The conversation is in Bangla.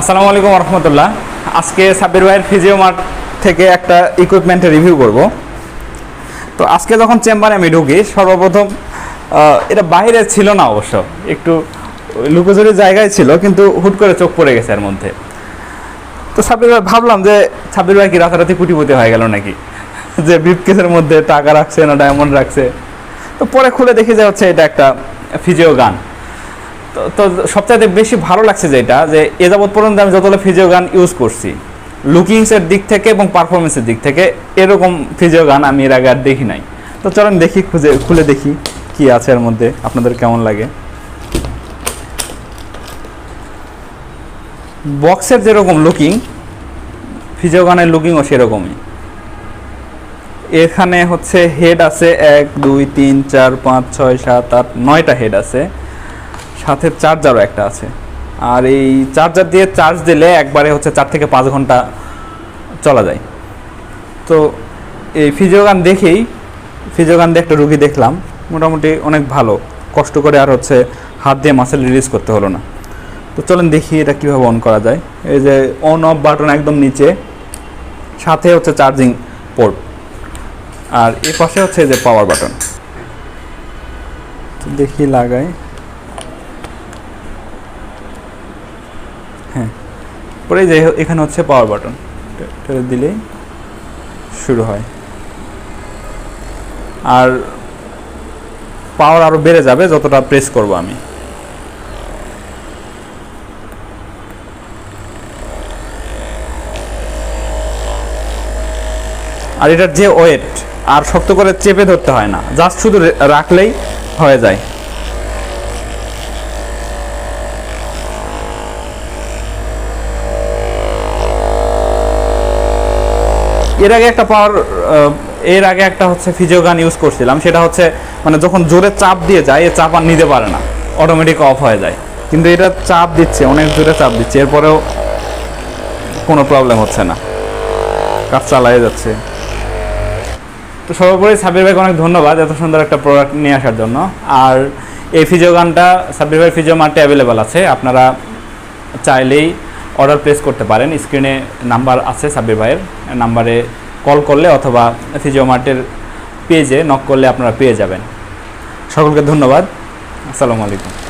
আসসালামু আলাইকুম রহমতুল্লাহ আজকে সাব্বির ভাইয়ের ফিজিও মার্ট থেকে একটা ইকুইপমেন্টের রিভিউ করব। তো আজকে যখন চেম্বারে আমি ঢুকি, সর্বপ্রথম এটা বাইরে ছিল না অবশ্য, একটু লুকোচুরি জায়গায় ছিল, কিন্তু হুট করে চোখ পড়ে গেছে এর মধ্যে। তো সাব্বির ভাই, ভাবলাম যে সাব্বির ভাই কি রাতারাতি কুটিপতি হয়ে গেল নাকি? যে ব্রিফকেসের মধ্যে টাকা রাখছে না ডায়মন্ড রাখছে? তো পরে খুলে দেখি যে হচ্ছে এটা একটা ফিজিও গান। তো সবচাইতে বেশি ভালো লাগছে যেটা, যে এ যাবৎ পর্যন্ত আমি যতগুলো ফিজিও গান ইউজ করছি লুকিংসের দিক থেকে এবং পারফরমেন্সের দিক থেকে, এরকম ফিজিও গান আমি এর আগে আর দেখি নাই। তো চলেন দেখি, খুঁজে, খুলে দেখি কি আছে এর মধ্যে, আপনাদের কেমন লাগে। বক্সের যেরকম লুকিং ফিজিও গানের লুকিংও সেরকমই। এখানে হচ্ছে হেড আছে এক, দুই, তিন, চার, পাঁচ, ছয়, সাত, আট, নয়টা হেড আছে। সাথে চার্জারও একটা আছে। আর এই চার্জার দিয়ে চার্জ দিলে একবারে হচ্ছে চার থেকে পাঁচ ঘণ্টা চলা যায়। তো এই ফিজিওগান দেখেই ফিজিওগান দিয়ে একটা রুগী দেখলাম, মোটামুটি অনেক ভালো। কষ্ট করে আর হচ্ছে হাত দিয়ে মাসেল রিলিজ করতে হলো না। তো চলেন দেখি এটা কীভাবে অন করা যায়। এই যে অন অফ বাটন একদম নিচে, সাথে হচ্ছে চার্জিং পোর্ট আর এ পাশে হচ্ছে যে পাওয়ার বাটন দেখি লাগাই। হ্যাঁ। পরে যে এখানে হচ্ছে পাওয়ার বাটন টেনে দিলেই শুরু হয়। আর পাওয়ার আরও বেড়ে যাবে যতটা প্রেস করব আমি। আর এটার যে ওয়েট আর শক্ত করে চেপে ধরতে হয় না। জাস্ট শুধু রাখলেই হয়ে যায়। এর আগে একটা পাওয়ার এর আগে একটা হচ্ছে ফিজিও গান ইউজ করছিলাম, সেটা হচ্ছে মানে যখন জোরে চাপ দিয়ে যায়, এ চাপ আর নিতে পারে না অটোমেটিক অফ হয়ে যায়। কিন্তু এটা চাপ দিচ্ছে, অনেক জোরে চাপ দিচ্ছে, এরপরেও কোনো প্রবলেম হচ্ছে না। কাজ চালাই যাচ্ছে। তো সর্বোপরি সাব্বির ভাইকে অনেক ধন্যবাদ এত সুন্দর একটা প্রোডাক্ট নিয়ে আসার জন্য। আর এই ফিজিও গানটা সাব্বির ভাই ফিজিও মার্টে অ্যাভেলেবেল আছে, আপনারা চাইলেই অর্ডার প্লেস করতে পারেন। স্ক্রিনে নাম্বার আছে সাব্বির ভাইয়ের। নাম্বারে কল করলে অথবা ফিজিওমার্টের পেজে নক করলে আপনারা পেয়ে যাবেন। সকলকে ধন্যবাদ। আসসালামু আলাইকুম।